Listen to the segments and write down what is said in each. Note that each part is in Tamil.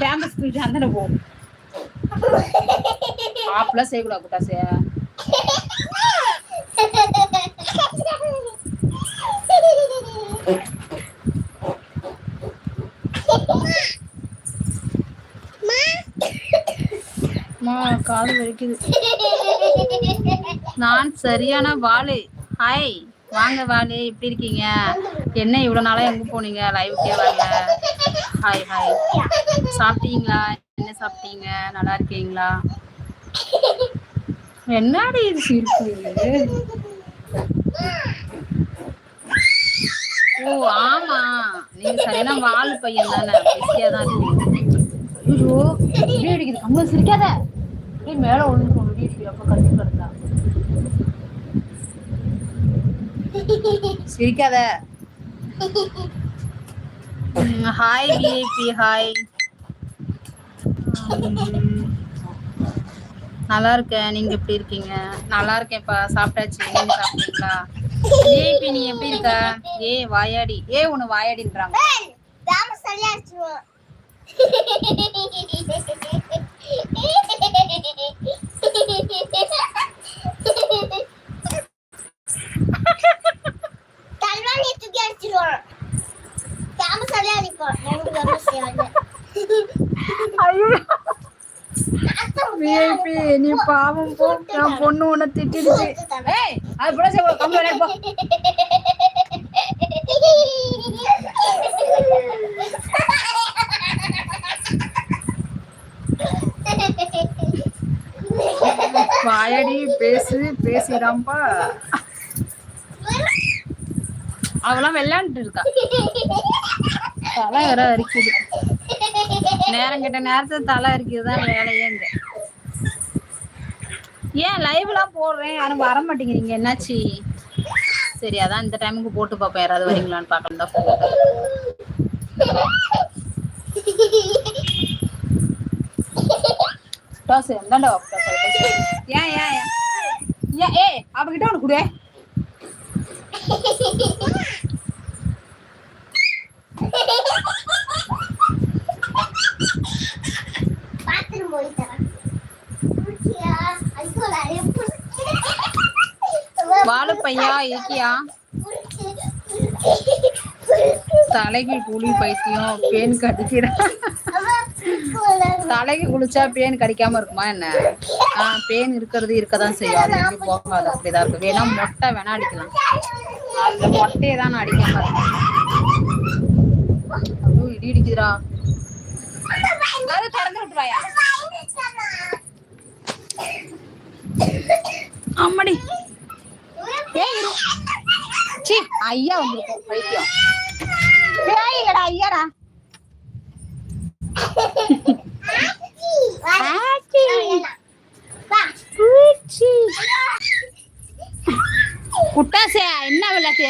கேம்பஸ் போயிட்டு அந்த போ. ஆப்லாம் செய்யக்கூடாது குட்டாசையா அம்மா காது வலிக்குது. நான் சரியான வாளு. ஹாய் வாங்க வாளு எப்படி இருக்கீங்க? என்ன இவ்வளோ நாளாக எங்கே போனீங்க? லைவுக்கே வரல. ஹாய் ஹாய் சாப்பிட்டீங்களா? என்ன சாப்பிட்டீங்க? நல்லா இருக்கீங்களா? என்னடி இது சிரிப்பு? ஓ ஆமா. நீங்க சரியான வால் பையன் தானே. பிஸியா தான் இருக்கீங்க. ஐயோ அடிக்குது. கம்மல் சிரிக்காத. ஏய் மேல ஒழுங்கி அப்ப கட்டி கிடந்தா சிரிக்காத ஹாய் விஐபி ஹாய் நல்லா இருக்கேன். நீங்க எப்படி இருக்கீங்க? நல்லா இருக்கேன்ப்பா. சாப்பிட்டாச்சு. நீங்க சாப்பிட்டீங்களா? விஐபி நீ எப்படி இருக்க? ஏ வாயாடி. ஏ உன்னை வாயாடின்றாங்க. தாம சரியா வச்சிருவோம் தல்வாணி தூக்கி அடிச்சிருவோம் சரியா நிற்போம் ரெண்டு விஐபி நீ பாவம் போ. என் பொண்ணு உன்னை திட்டிடுச்சு. ஏய் அது கூட செய்ய கம்மி விளையாடு போ. வாயடி பேசு பேசிடாம்பா. அவெல்லாம் விளையாண்டுட்டு இருக்கா. தலை வேற அரிக்குது. நேரம் கிட்ட நேரத்துல தலை அரிக்குதுதான் வேலையே இங்க ஏன் லைவ்லாம் போடுறேன்? யாரும் வர மாட்டேங்கிறீங்க என்னாச்சு? சரி அதான் இந்த டைமுக்கு போட்டு பார்ப்பேன் யாராவது வரீங்களான்னு பார்க்கலாம். தான் டாஸ் எந்தாண்டா ஏன் ஏன் ஏன் ஏன் ஏய் அவகிட்ட ஒன்று கொடு பாத்ரூம் போய் தரேன் குடிச்சியா? ஐயோ, நிறைய குடிச்சு. வாழு பையா இருக்கியா. தலைக்கு குழி பைத்தியம் பேன் குடிச்சு. தலைக்கு குளிச்சா பேன் கடிக்காம இருக்குமா என்ன? ஆஹ் பேன் இருக்கிறது இருக்கதான் செய்யும். அது எப்படி போகாது. அப்படிதான் இருக்கும். வேணா மொட்டை வேணா அடிக்கலாம். அந்த மொட்டையை தான் நான் அடிக்காம இருக்கேன் இடி இடிக்குதுடா. அது திறந்து விட்டுருவாயா? அம்மாடி. சீ ஐயா வந்திருக்கோம் பைத்தியம். ஐயாடா. ஆச்சி. பூச்சி. குட்டாசே என்ன விளக்கு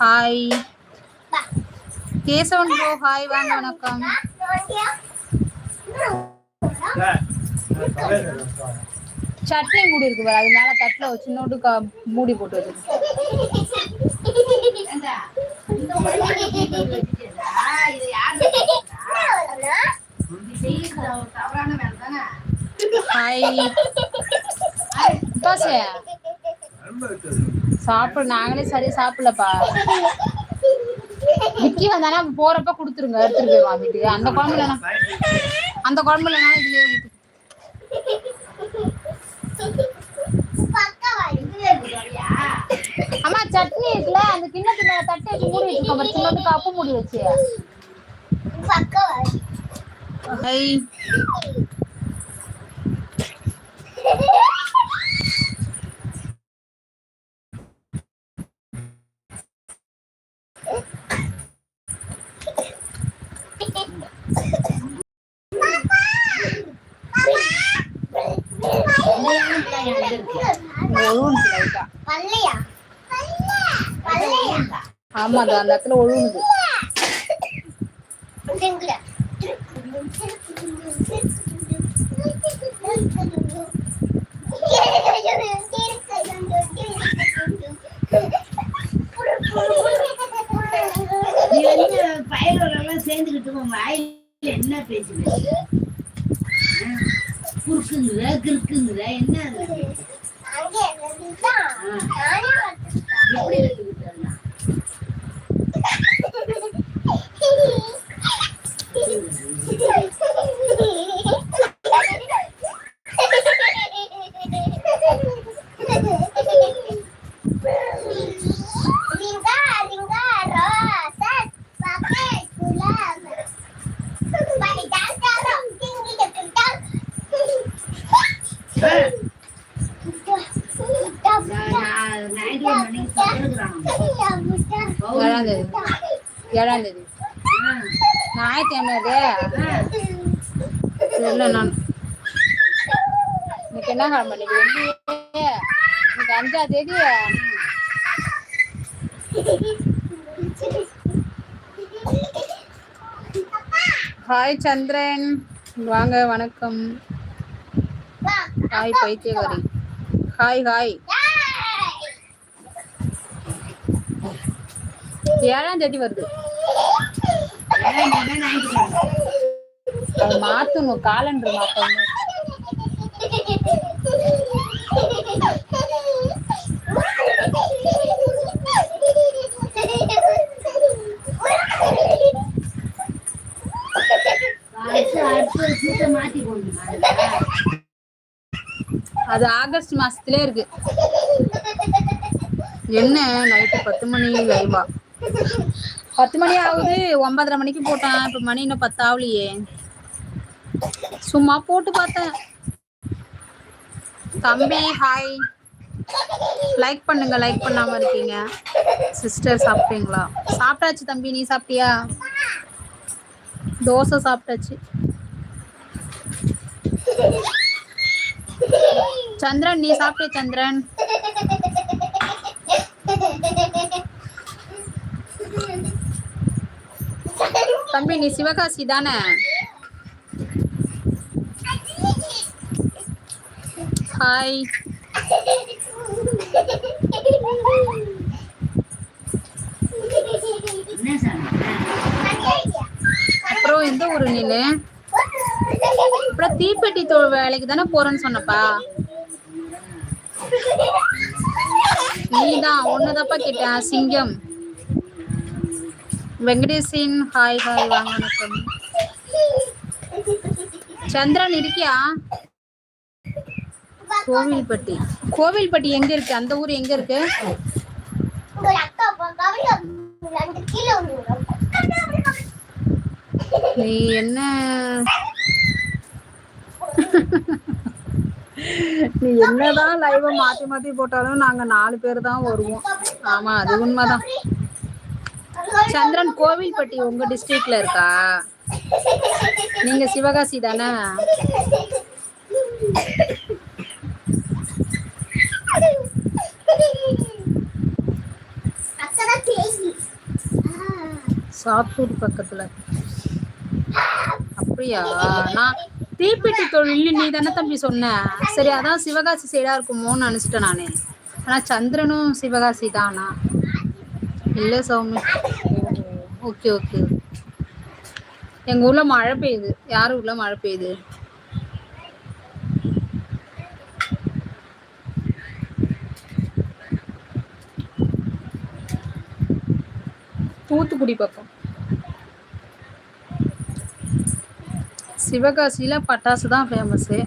ஹாய் கேசவன் ப்ரோ ஹாய் வாங்க வணக்கம். சட்னி மூடி இருக்கு பாரு அது மேல தட்டுல சின்னோண்டு க- மூடி போட்டு வச்சிருக்கு ஹாய் பாசே சாப்பிட நாங்களே சரியா சாப்பிடலப்பா. விக்கி வந்தானா போறப்ப கொடுத்துருங்க எடுத்துட்டு போய் வாங்கிட்டு. அந்த குழம்புல அந்த குழம்புல இதுலயே அம்மா சட்னி இருக்குல்ல அந்த கிண்ணத்து மேல தட்டை வச்சு மூடி வச்சிருக்கோம் பாரு சின்னது கப்பு மூடி வச்சு. ஹை ஒழுகுது லைட்டா ஆமா அது அந்த இடத்துல ஒழுகுது சேர்ந்துக்கிட்டு வாயில என்ன பேசுற குறுக்குங்குற கிறுக்குங்குற என்ன ஞாயிற்று அது. தெரியல நான். இன்னைக்கு என்ன கிழமை? இன்னைக்கு வெள்ளி. இன்னைக்கு அஞ்சாம் தேதி. ஹாய் சந்திரன். வாங்க வணக்கம். ஹாய் பைத்தியகாரி. ஹாய் ஹாய் ஏழாம் தேதி வருது. மாத்தணும் காலண்டர் மாத்தணும். அடுத்து அடுத்த சீட்டை மாத்தி அது ஆகஸ்ட் மாசத்துல இருக்கு. என்ன? நைட்டு பத்து மணி லைவா பத்து மணி ஆகுது ஒன்பதரை மணிக்கு போட்டேன் இப்ப மணி இன்னும் பத்து ஆகலையே சும்மா போட்டு பார்த்தேன். தம்பி ஹாய் லைக் பண்ணுங்க லைக் பண்ணாம இருக்கீங்க. சிஸ்டர் சாப்பிட்டீங்களா? சாப்பிட்டாச்சு தம்பி நீ சாப்பிட்டியா? தோசை சாப்பிட்டாச்சு. சந்திரன் நீ சாப்பிட்டியா சந்திரன்? தம்பி நீ சிவகாசி தானே? ஹாய் அப்புறம் எந்த ஊரு நீனு? அப்புறம் தீப்பெட்டி தோ வேலைக்கு தானே போறேன்னு சொன்னப்பா. நீதான் ஒண்ணுதாப்பா கேட்டேன் சிங்கம். வெங்கடேசின் ஹாய் ஹாய் வாங்க வணக்கம். சந்திரன் இருக்கியா? கோவில்பட்டி. கோவில்பட்டி எங்க இருக்கு? அந்த ஊர் எங்க இருக்கு? நீ என்ன? நீ என்னதான் லைவ மாத்தி மாத்தி போட்டாலும் நாங்க நாலு பேர் தான் வருவோம். ஆமா அது உண்மைதான். சந்திரன் கோவில்பட்டி உங்க டிஸ்ட்ரிக்ட்ல இருக்கா? நீங்க சிவகாசி தானே? அக்கா சாத்தூர் பக்கத்துல. அப்படியா? நான் தீப்பெட்டி தொழில் நீ தானே தம்பி சொன்ன. சரி அதான் சிவகாசி சைடா இருக்குமோன்னு நினைச்சிட்டேன் நானே. ஆனா சந்திரனும் சிவகாசி தானா? இல்ல சௌமி. Okay okay. எங்க ஊர்ல மழை பெய்யுது. யார் ஊர்ல மழை பெய்யுது? தூத்துக்குடி பக்கம். சிவகாசியில பட்டாசு தான் ஃபேமஸ்ஸு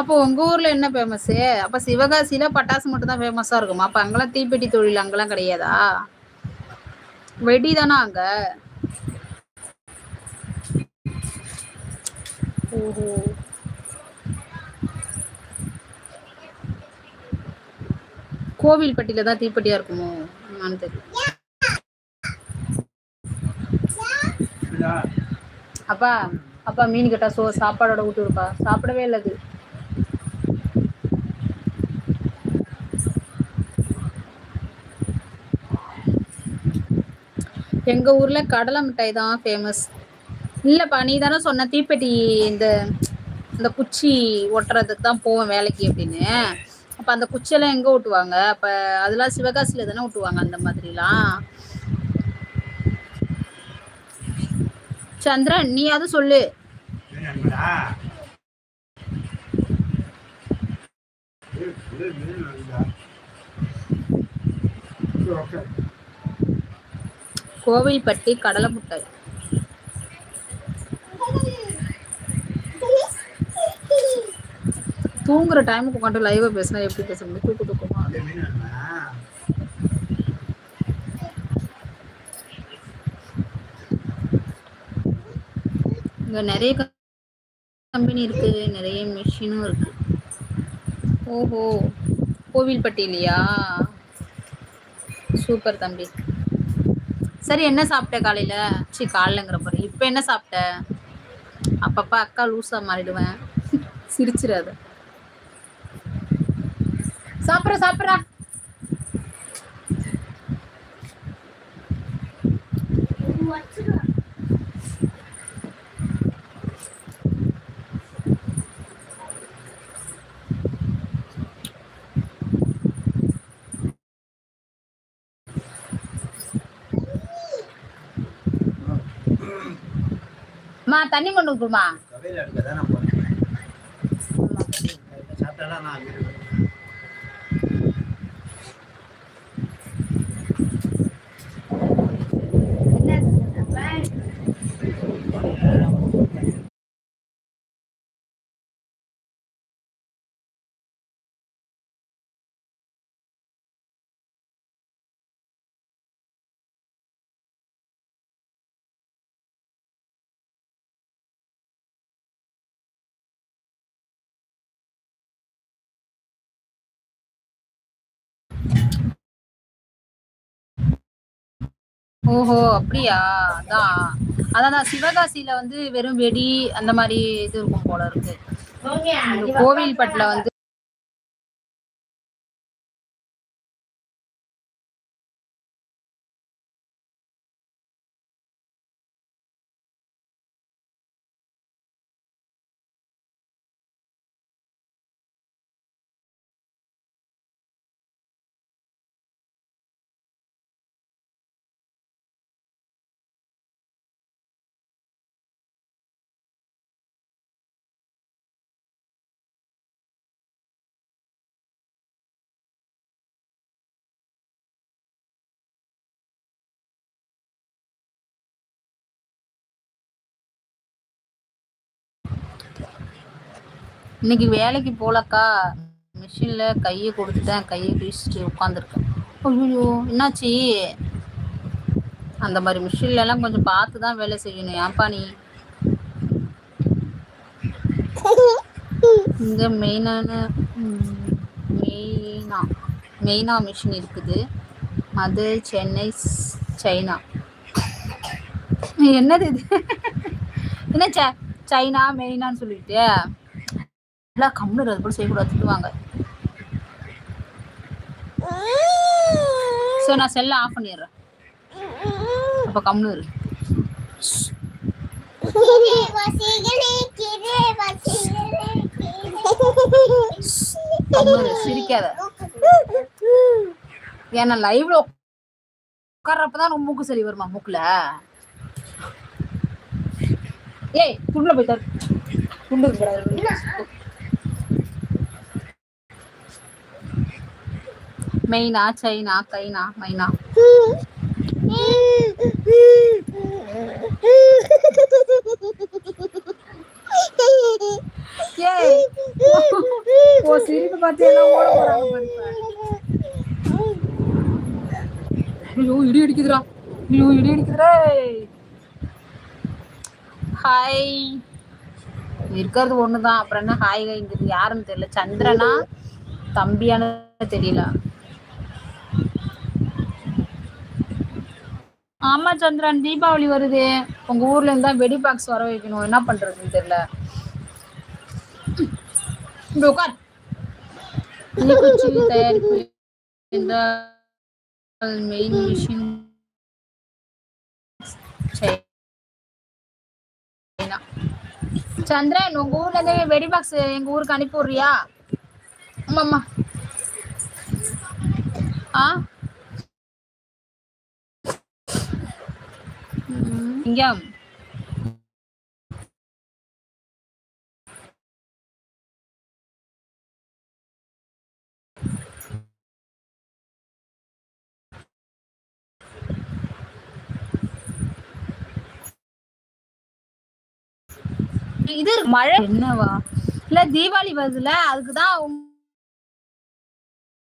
அப்போ உங்க ஊர்ல என்ன ஃபேமஸு அப்ப சிவகாசியில பட்டாசு மட்டும் தான் ஃபேமஸா இருக்குமா? அப்ப அங்கெல்லாம் தீப்பெட்டி தொழில் அங்கெல்லாம் கிடையாதா? வெடி தானா அங்க? ஓஹோ. கோவில்பட்டியில தான் தீப்பெட்டியா இருக்குமோ? என்னன்னு அப்பா அப்பா மீன் கேட்டா சோ சாப்பாடோட விட்டு இருப்பா சாப்பிடவே இல்லை எங்கள் எங்க ஊர்ல கடலை மிட்டாய் தான் ஃபேமஸ் இல்லப்பா நீ தானே சொன்ன தீப்பெட்டி இந்த இந்த குச்சி ஒட்டுறதுக்கு தான் போவேன் வேலைக்கு அப்படின்னு அப்ப அந்த குச்சியெல்லாம் எங்க ஒட்டுவாங்க அப்ப அதெல்லாம் சிவகாசியில தானே ஒட்டுவாங்க அந்த மாதிரிலாம் சந்திரன் நீ அது சொல்லு கோவில்பட்டி கடலை முட்டை. தூங்குற டைமுக்கு உட்காந்து லைவா பேசினா எப்படி பேச முடியும்? தூக்கு தூக்கமா? இங்க நிறைய கம்பெனி இருக்கு. நிறைய மிஷினும் இருக்கு. ஓஹோ. கோவில்பட்டி இல்லையா சூப்பர் தம்பி. சரி என்ன சாப்பிட்ட காலையில? சரி காலைலங்கிற பாரு இப்போ என்ன சாப்பிட்ட? அப்பப்போ அக்கா லூசா மாறிடுவேன். சிரிச்சிடாத. சாப்பிட்ற சாப்பிட்றா. அம்மா தண்ணி கொண்டு கொடுமா. ஓஹோ அப்படியா? அதான். அதான் சிவகாசியில வந்து வெறும் வெடி அந்த மாதிரி இது இருக்கும் போல இருக்கு. கோவில்பட்டில வந்து இன்னைக்கு வேலைக்கு போலக்கா. மிஷின்ல கையை கொடுத்துட்டேன். கையை பிடிச்சிட்டு உட்காந்துருக்கேன். ஐயோ என்னாச்சு? அந்த மாதிரி மிஷின்ல எல்லாம் கொஞ்சம் பார்த்து தான் வேலை செய்யணும். ஏன்பா நீ? இங்க மெயினான மெயினா மெயினா மிஷின் இருக்குது. அது சென்னை சைனா. என்னது இது? என்ன சைனா மெயினான்னு சொல்லிட்டு எல்லாம் கம்முனு அது போல செய்யக்கூடாது திட்டுவாங்க ஸோ நான் செல்லை ஆஃப் பண்ணிடுறேன். அப்போ கம்முனு இரு. சிரிக்காத. ஏன்னா லைவ்ல உட்கார்றப்பதான் ரொம்ப மூக்கு சரி வருமா மூக்குல? ஏய் துண்டுல போய் தரு துண்டு மெயினா சைனா கைனா மைனா? சிரிப்பு பார்த்து எல்லாம் ஓட போறாங்க பாரு ஐயோ இடி அடிக்குதுடா. ஐயோ இடி அடிக்குதுடா. ஹாய். இருக்கிறது ஒண்ணுதான். அப்புறம் என்ன ஹாய் ஹாய்ங்கிறது யாருன்னு தெரியல. சந்திரனா? தம்பியானு தெரியல. ஆமா சந்திரன் தீபாவளி வருது. உங்க ஊர்ல இருந்தா வெடி பாக்ஸ் வர வைக்கணும். என்ன பண்றதுன்னு தெரியல. உட்கார் தீக்குச்சி தயாரிப்பு மெயின் மிஷின் சந்திரன் உங்க ஊர்ல இருந்து வெடி பாக்ஸ் எங்க ஊருக்கு அனுப்பி விடுறியா? ஆமாம்மா ஆ? ம், இங்க இது மழை. என்னவா? இல்ல தீபாவளி வருதுல அதுக்குதான் உங்க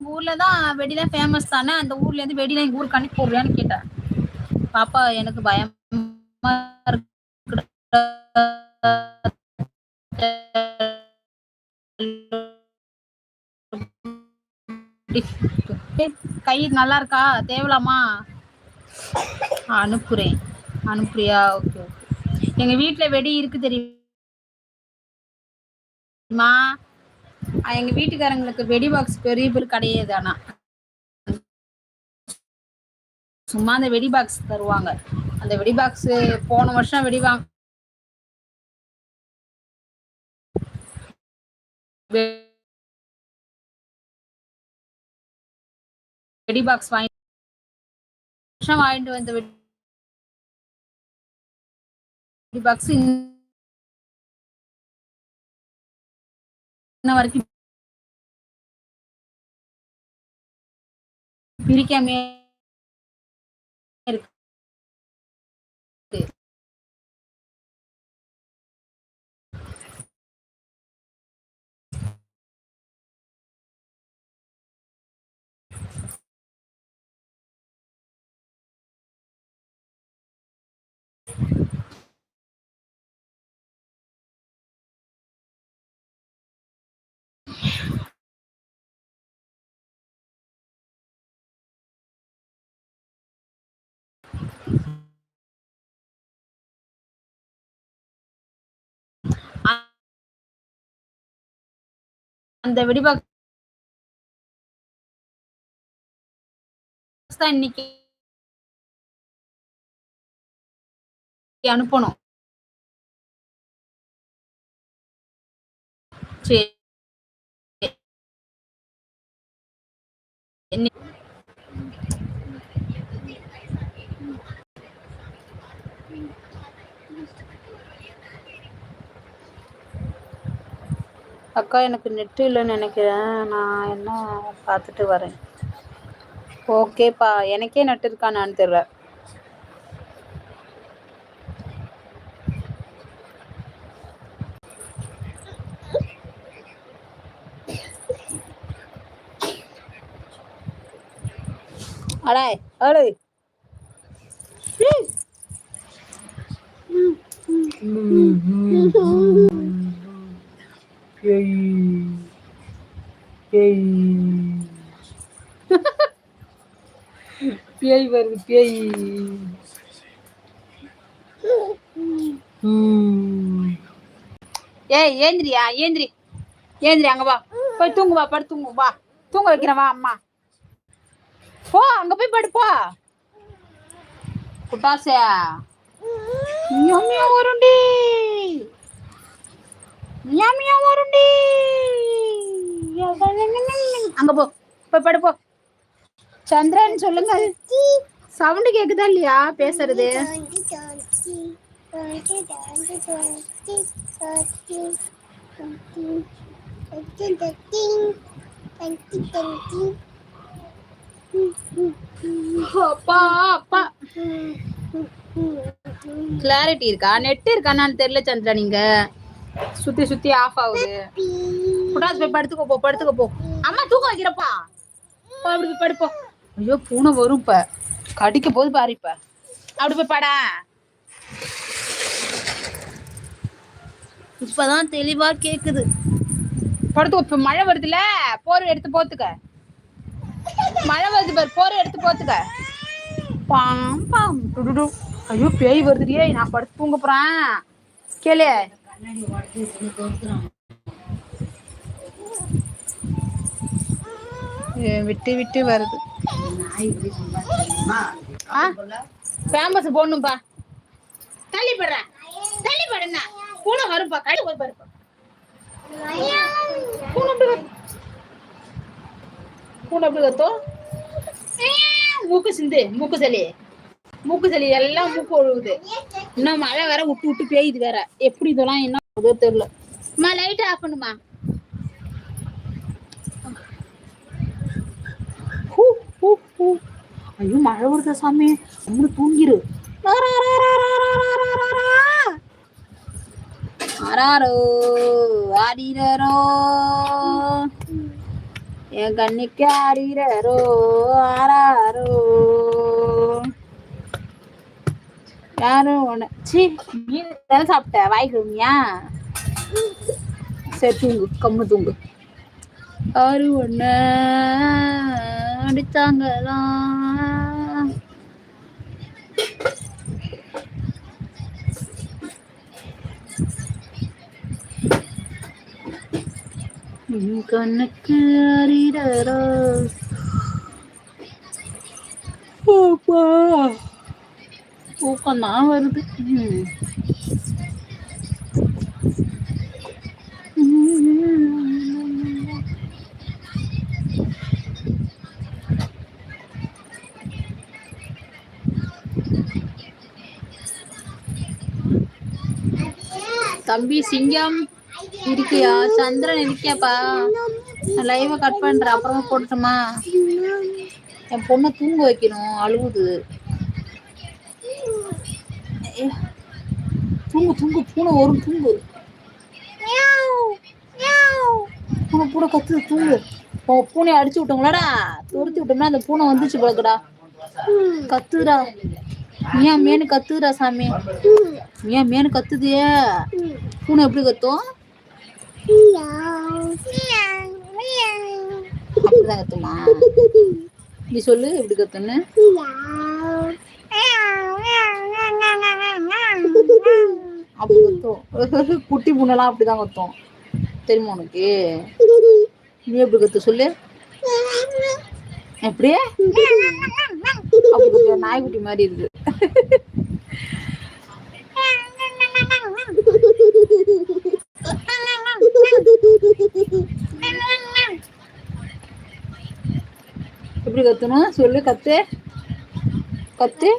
ஊர்ல தான் வெடிலாம் ஃபேமஸ் தானே? அந்த ஊர்ல இருந்து வெடிலாம் எங்க ஊருக்கு அனுப்பி போடுறியான்னு கேட்டேன். பாப்பா எனக்கு பயமா கை நல்லா இருக்கா தேவலாமா? அனுப்புறேன். அனுப்புறியா? Okay okay. எங்க வீட்டுல வெடி இருக்கு தெரியுமா? எங்க வீட்டுக்காரங்களுக்கு வெடி பாக்ஸ் பெரிய பெரிய கிடையாது ஆனா. சும்மா அந்த வெடி பாக்ஸ் தருவாங்க. அந்த வெடி பாக்ஸ் போன வருஷம் வெடி வாங்க வெடி பாக்ஸ் வாங்கி வருஷம் வாங்கிட்டு வந்த வெடி பாக்ஸ் இன்ன வரைக்கும் பிரிக்காமே அந்த வெடி தான் இன்னைக்கு அனுப்பணும். சரி. அக்கா எனக்கு நெட்டு இல்லைன்னு நினைக்கிறேன். நான் என்ன பார்த்துட்டு வரேன். ஓகேப்பா. எனக்கே நெட் இருக்கானான்னு தெரியல. அடே அடே பேய் வருது பேய் ஏய் ஏந்திரியா ஏந்திரி. ஏந்திரி அங்க வா. போய் தூங்கு வா படு தூங்கு வா. தூங்க வைக்கிறேன் வா அம்மா. போ அங்க போய் படு போ. குட்டாசே. வருண்டி. மியா மியா வருண்டி. அங்க போ. போய் படு போ. சந்திரன் சொல்லுங்க. சவுண்ட் கேக்குதா இல்லையா? பேசுறது. கிளாரிட்டி இருக்கா? நெட் இருக்கான்னு தெரியல சந்திரா நீங்க சுத்தி சுத்தி ஆஃப் ஆகுது. புடாஸ் போய் படுத்துக்கோ போ படுத்துக்கோ போ. அம்மா தூக்கம் வைக்கிறப்பா. போ அப்படி போய் படுப்போ. ஐயோ பூனை வரும் இப்ப. கடிக்க போது பாரு இப்ப. அப்படி போய் படா. இப்பதான் தெளிவா கேக்குது. படுத்துக்கோ இப்ப மழை வருதுல போர் எடுத்து போத்துக்க. மழை வருது பாரு போர் எடுத்து போத்துக்க. பாம் பாம் டுடுடு ஐயோ பேய் வருதுடியே நான் படுத்து தூங்க போறேன். கேளு. விட்டு விட்டு வருது. ஆ ஃபேமஸ் போடணும்பா தள்ளி படுறேன் தள்ளி படுண்ணா பூனை வரும்பா கழி ஒரு பாருப்பா பூனை எப்படி வரும்? பூனை எப்படி கத்தும் மூக்கு சிந்து மூக்கு சளி. மூக்கு சளி எல்லாம் மூக்கு ஒழுகுது. இன்னும் மழை வேற விட்டு விட்டு பெய்யுது வேற. எப்படி இதெல்லாம் என்ன ஆகுதோ தெரியல. அம்மா லைட் ஆஃப் பண்ணுமா ஹூ, ஹூ, ஐயோ மழை வருது சாமி? நம்மளு தூங்கிரு. ஆராரோ ஆடிரோ என் கண்ணிக்கு ஆடிரோ ஆராரோ யாரும் உன சி மீன் தானே சாப்பிட்ட? வாய்க்குமியா சரி தூங்கு கம்மு தூங்கு. ஆறு ஒன்று அடித்தாங்கலாம் கண்ணுக்கு அறிடரோ அப்பா தூக்கம் தான் வருது ம். தம்பி சிங்கம் இருக்கியா? சந்திரன் இருக்கியாப்பா? லைவ கட் பண்ற அப்புறமா போட்டுட்டுமா? என் பொண்ணை தூங்க வைக்கணும். அழுவுது. ஏ, தூங்கு தூங்கு. பூனை வரும். தூங்கு. பூனை பூனை கத்துது. தூங்கு. பூனையை அடிச்சு விட்டோங்களடா துரத்தி விட்டோம்னா அந்த பூனை வந்துச்சு பழக்கடா கத்துடா ஏன் மேனு கத்துடா சாமி? ஏன் மேனு கத்துதியே பூனை எப்படி கத்தும்? அப்படிதான் கத்துமா? நீ சொல்லு எப்படி கத்துன்னு. அப்படி கத்தும். குட்டி பூனைலாம் அப்படிதான் கத்தும். தெரியுமா உனக்கு? நீ எப்படி கத்து சொல்லு? எப்படியே அப்படி நாய்க்குட்டி மாதிரி இருக்கு. எப்படி கத்தணும் சொல்லு கத்து. கத்து.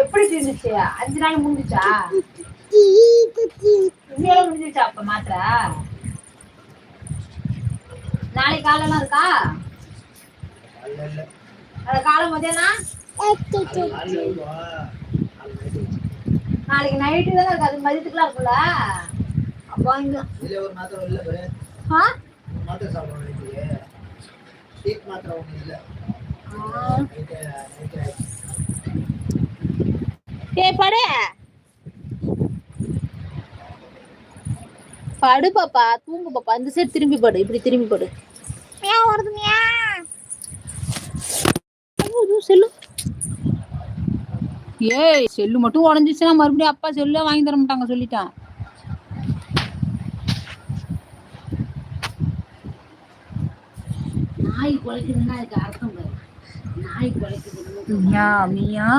எப்படி தீர்ந்துச்சு அஞ்சு நாள் முடிஞ்சுச்சா? இன்னையோட முடிஞ்சுச்சா அப்ப மாத்திர? நாளைக்கு காலெல்லாம் இருக்கா? இல்ல இல்ல அது காலை மதியானம் நாளைக்கு நைட்டு தானே இருக்கு அது மதியத்துக்குலாம் இருக்கும்ல? அப்போ இங்க இதுல ஒரு மாத்திரை இல்ல பாரு. ஆ? ஒரு மாத்திரை சாப்பிடணும் நைட்டுக்கு டீப் மாத்திரை ஒண்ணு இல்ல. ஏய் படு. படு பாப்பா தூங்கு பாப்பா. அந்த சைடு திரும்பி படு இப்படி திரும்பி படு. மியா வருது மியா ஐயோ செல்லு ஏய் செல்லு மட்டும் உடஞ்சிச்சுன்னா மறுபடியும் அப்பா செல்ல வாங்கி தர மாட்டாங்க சொல்லிட்டேன். நாய் குலைக்குதுன்னா அதுக்கு அர்த்தம் பாரு. நாய் குலைக்குது. மியா